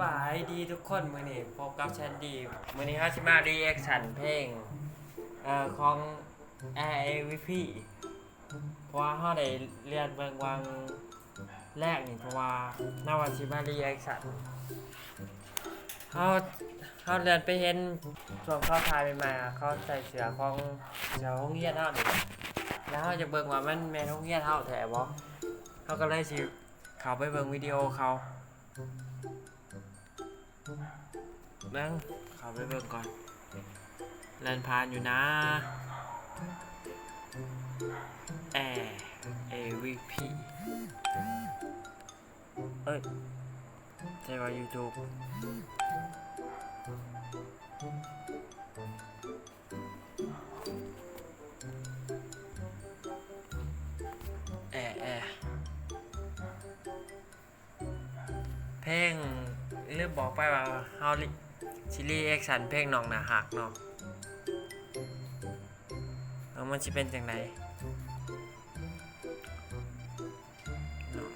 บายดีทุกคนมือนี้พบกับฉันดีมือนี้เขาชิมารีแอคชั่นเพลงเอ่อของ Air AVP เพราะว่าเขาได้เรียนเบิงวังแรกนี่เพราะว่าหน้าวันชิมารีแอคชั่นเขาเขาเรียนไปเห็นช่วงเข้าทายใหม่ๆอะเขาใส่เสื้อของเสื้อห้องเรียนเท่านี่แล้วเขาจะเบิงว่ามันแม่นห้องเรียนเท่าแถบ่เขาก็เลยสิเขาไปเบิงวิดีโอเขา แบงเขาไปเบิ่งก่อนแลนพานอยู่นะแอร์ AVP เอ้ยใช่ว่า YouTube แอร์แอร์เพลง ลืมบอกไปว่าเฮาลิซิลีแอคชั่นเพลงน้องหนาหักเนาะแล้วมันสิเป็นจังไดเนาะ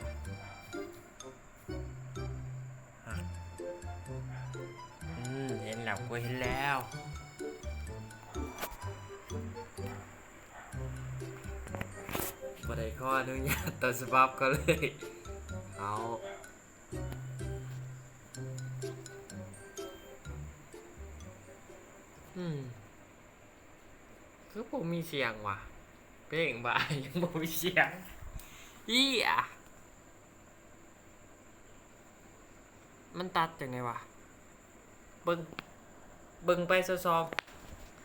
หักอืมเห็นแล้วกูเห็นแล้วบ่ได้ข้ออนุญาตต้นฉบับก็เลย เอา คือผมมีเสียงว่ะ เพลงบ่ายยังบ่มีเสียงอีอะมันตัดจังไงวะ เบิ่งเบิ่งไปซอ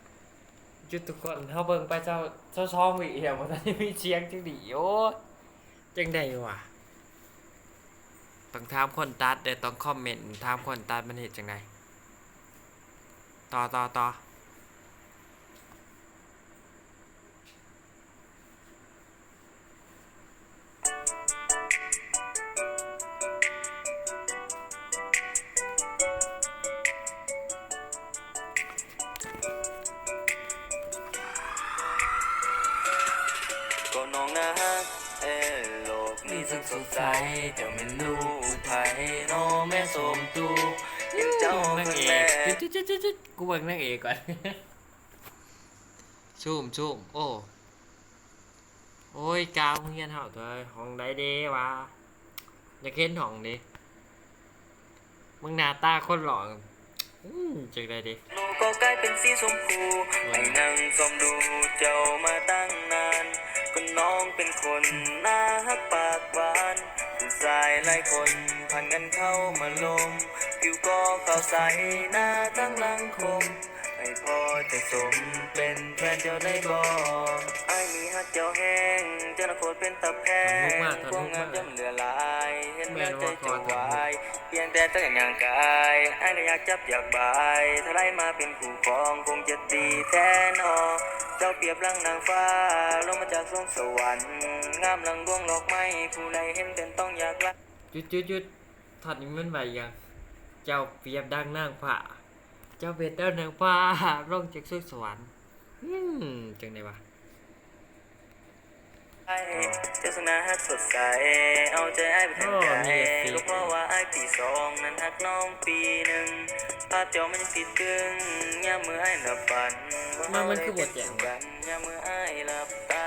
ๆจุดทุกคนเฮาเบิ่งไปเจ้าเจ้าซองวิเอียบ่ทันได้มีเสียงจังดีโอ้จังไดวะต้องถามคนตัดเด้ต้องคอมเมนต์ถามคนตัดมันเฮ็ดจังไดต่อต่อต่อ ซึ่งสดใสเจ้าเป็นลูกไทยน้องแม่สมตูเห็นเจ้านาเป็งนเอแม่กจุดจุดจุดจุดกูเบิ่งนางเอกก่อนชุ่มชุ่มโอ้โอ้ยกาวเฮียนเฮาเถอะห้องใดเด้วะอยากเห็นห้องดิมึงหน้าตาคนหล่ออืมจังไดดิโลกก็กลายเป็นสีชมพูให้นั่งซอมดูเจ้ามาตั้งนาน ก็น้องเป็นคนน่าฮักปากหวานผู้ชายหลายคนผ่านกันเข้ามาลม ผิวก็ขาวใสหน้าทั้งหลังคมให้พอจะสมเป็นแฟนเจ้าได้บ่ไอ้มีฮักเจ้าแห้งเจ้าหน้าโคตรเป็นตะแพงพวกงามจำเหลือหลายเห็นแล้วใจจะวายเพียงแต่ต้องอย่างกายไอ้ายน่อยากจับอยากบายถ้าไล่มาเป็นคู่ครองคงจะดีแท้นอ เจ้าเปรียบลังนางฟ้าลงมาจากสวงสวรรค์งามลังดวงดอกไม้ผู้ใดเห็นเป็นต้องอยากรักจุดจุดจุดถอดนี้มันไหวยัง เจ้าเปรียบดังนางฟ้าเจ้าเป็นเจ้านางฟ้าลงจากสุสวรรค์อืมจังไดวะ เจ้าสนาฮักสดใส เอาใจไอ้ายไปทั้งใจโอ้มีสิก็เพราะว่าไอ้ายปีสองนั้นฮักน้องปีหนึ่งภาพเจ้ามันติดตึงยามมือไอ้ายหลับฝันว่ามันมันเฮาคือได้บทแจงเป็นกันยามมือไอ้ายหลับตา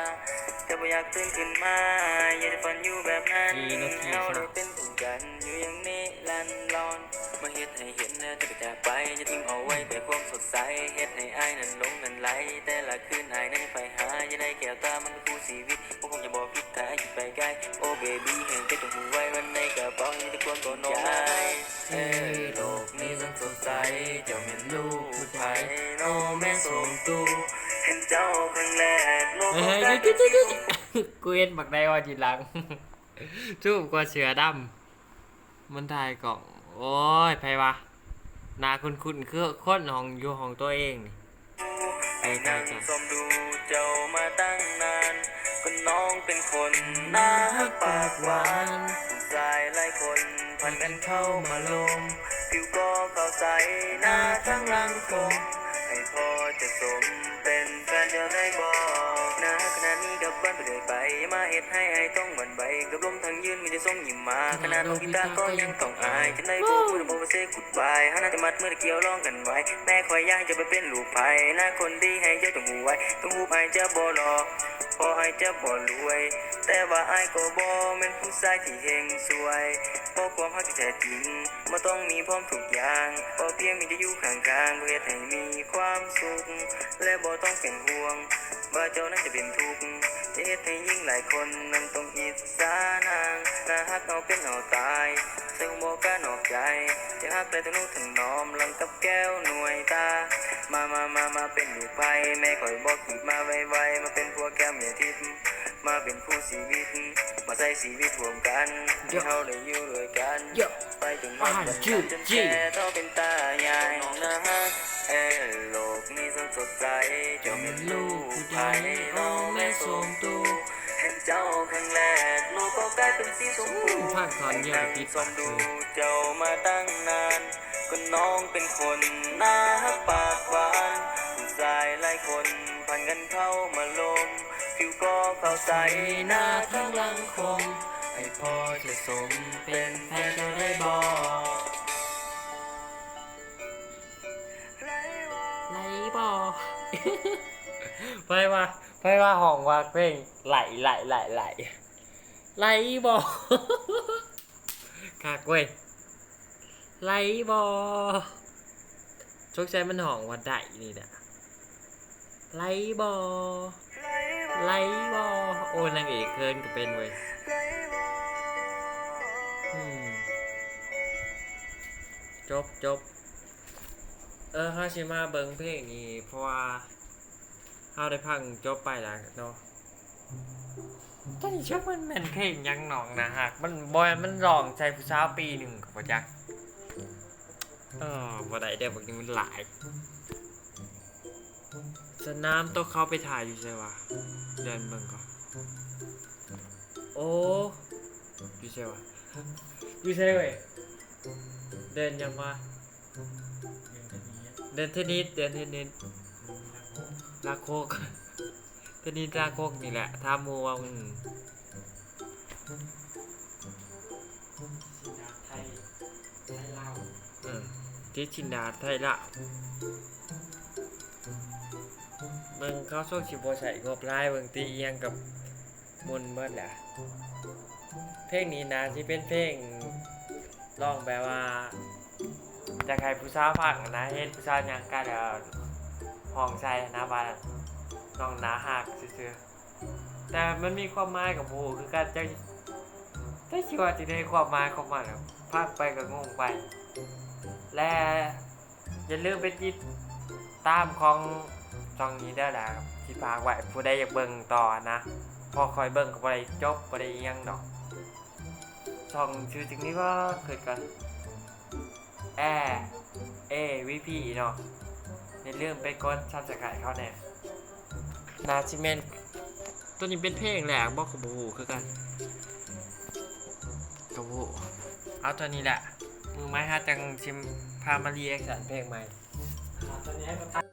แต่บ่อยากตื่นขึ้นมาอยากจะฝันอยู่แบบนั้นกี่นาทีเฮาครัได้บเป็นผู้กันอยู่อย่างนี้ลันลอนมาเฮ็ดให้เห็นแล้วจะไปจากไปจะทิ้งเอา ดใสเฮ็ดให้อายนั้นหลงนั้นไหลแต่ละคืนอายนั้นไปหาอย่าได้แก้วตามันคือชีวิตพวกคงจะบอกผิดถ้าอยู่ไปไกลโอ้เบบี้เห็นใจจงหูไว้วันในกระเป๋ามีแต่ความตัวน้องนายเอ้ยโลกนี้ต้องสดใสเจ้าเป็นลูกผู้ไทยน้องแม่สมตูเห็นเจ้าครั้งแรกโลกเฮ้ก็ยกลายจุเป็ดนจุดสีจุดกูเห็นบักได้ว่าทีหลังจูบกว่าเสือดำมันถ่ายกล่อง โอ้ยไผวะห นาคุณคุณคือคนของอยู่ของตัวเองนี่ไอ้นั่งสมดูเจ้ามาตั้งนานก็น้องเป็นคนน่าปากหวานผู้ชายหลายคนพันกันเข้ามาลมผิวก็เข้าใสหน้าทั้งหลังคมให้พอจะสมเป็นแฟนจะได้บอกนะขณะนี้กับบ้านไปเลยไปยามาเฮ็ดให้ไอ้ต้องหวั่นไหวกับลมา ส่งยิ้มมาขนาดน้องพิตาก็ยังต้องอายจะได้พูดพูดบอกว่าเซ่กุดบายหานาจะมัดเมื่อเกี่ยวร้องกันไว้ แม่คอยย่างจะไปเป็นลูกไผ่หน้าคนดีให้เจ้าต้องหูไว้ต้องหูไอ้จะบ่รอพอไอ้จะบ่รวย แต่ว่าไอ้ก็บ่แม่นผู้ชายที่เฮงสวยเพราะความฮักที่แท้จริงบ่ต้องมีพร้อมทุกอย่างพอเพียงมีจะอยู่ข้างๆเพื่อให้มีความสุข และบ่ต้องเป็นห่วง ว่าเจ้านั้นจะเป็นทุกข์จะเฮ็ดให้ยิ่งหลายคนนั้นต้องอิจฉานาง น่าฮักเอาเป็นเอาตายแต่งบอกกล้านอกใจจะฮักแต่ทนุถนอมลังกับแก้วหน่วยตา มามามามาเป็นลูกไผ่แม่คอยบอกขีดมาไวๆมาเป็นพวกแก้วเมียทิพย์มาเป็นคู่ชีวิต มาใช้ชีวิตรวมกันให้เฮาได้อยู่ด้วยกัน ไปจนวันวันจนแก่เท่าเป็นตายายน้องนะฮะเออโลกนี้สดสดใสจะเป็นลูกผู้ไทยน้องแม่สมตูเห็นเจ้าครั้งแรก เป็นสีชมพูภาคตอนเยอะติดสมดูเจ้ามาตั้งนานก็น้องเป็นคนน่าปากหวานผู้ชายหลายคนผ่านกันเข้ามาลมผิวก็เข้าใสหน้าทั้งหลังคมให้พ่อจะสมเป็นแฟนจะได้บอกไหลบอไปว่าไปว่าห้องว่าเพลงไหลไหลไหลไหล ไลบอคากเว้ยไลบอชกใจมันห้องว่าได้นี่แหละไลบอไลบอโอ้นางเอกเคินก็เป็นเว้ยจบจบเออฮาชิมาเบิงเพลงนี้เพราะว่าเฮาได้พังจบไปแล้วเนาะ ตอนนี้ชอบมันแม่นเพลงยังหนองนะฮะมันบอยมันร้องใจผู้สาวปีหนึ่งกับพ่อจักเออบ่ได้เด้อบางทีมันหลายสนามต้องเขาไปถ่ายอยู่ใช่วะเดินเบิ่งก่อนโอ้อยู่ใช่วะอยู่ใช่เว้ยเดินยังวะเดินเทนนิสเดินเทนนิสลาโคก เทนนิสลาโคกนี่แหละท่ามัวอืมอืมที่ชินดาไทยละเบิ่งเขาโชคชิบใส่งบลายเบิ่งตีเอียงกับมุนเบิดแหละเพลงนี้นะที่เป็นเพลงร้องแบบว่าจะใครผู้สาวผักนะเฮ็ดผู้สาวหยังกันแล้วห้องใจนะบาด น้องหนาหักซื่อๆแต่มันมีความหมายกับผู้คือการจะจะคิดว่าจะได้ความหมายของมันครับพากไปก็งงไป และอย่าลืมไปติดตามของช่องนี้ได้อนะครับที่ฝากไว้ผู้ใดอยากเบิ่งต่อนะพอคอยเบิ่งก็บ่ได้จบบ่ได้ยังดอกช่องชื่อจริงนี้ก็เกิดกันแอร์เอวีพีเนาะอย่าลืมไปกดซับสไครต์เขาแน่ นาชิเมนตัวนี้เป็นเพลงแหละบอกกับบูคือกันกับบูเอาตัวนี้แหละมือไม้ฮะจังชิมพามารีแอคชั่นเพลงใหม่ตอนนี้ก็